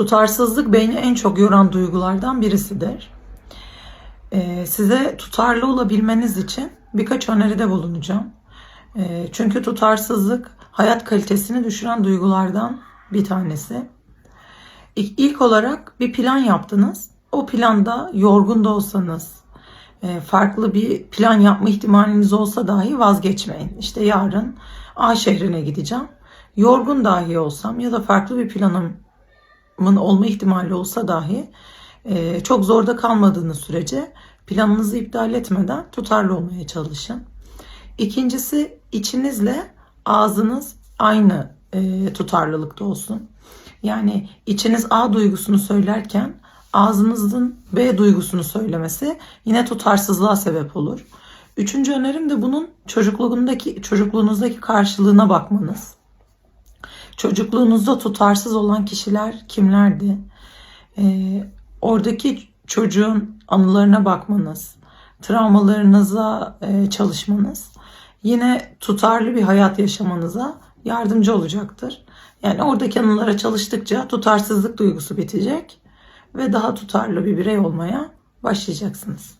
Tutarsızlık beyni en çok yoran duygulardan birisidir. Ee, size tutarlı olabilmeniz için birkaç öneride bulunacağım. Ee, çünkü tutarsızlık hayat kalitesini düşüren duygulardan bir tanesi. İlk, olarak bir plan yaptınız. O planda yorgun da olsanız, e, farklı bir plan yapma ihtimaliniz olsa dahi vazgeçmeyin. İşte yarın A şehrine gideceğim. Yorgun dahi olsam ya da farklı bir planımın olma ihtimali olsa dahi e, çok zorda kalmadığınız sürece planınızı iptal etmeden tutarlı olmaya çalışın. İkincisi içinizle ağzınız aynı e, tutarlılıkta olsun. Yani içiniz A duygusunu söylerken ağzınızın B duygusunu söylemesi yine tutarsızlığa sebep olur. Üçüncü önerim de bunun çocukluğundaki çocukluğunuzdaki karşılığına bakmanız. Çocukluğunuzda tutarsız olan kişiler kimlerdi? Ee, oradaki çocuğun anılarına bakmanız, travmalarınıza e, çalışmanız yine tutarlı bir hayat yaşamanıza yardımcı olacaktır. Yani oradaki anılara çalıştıkça tutarsızlık duygusu bitecek ve daha tutarlı bir birey olmaya başlayacaksınız.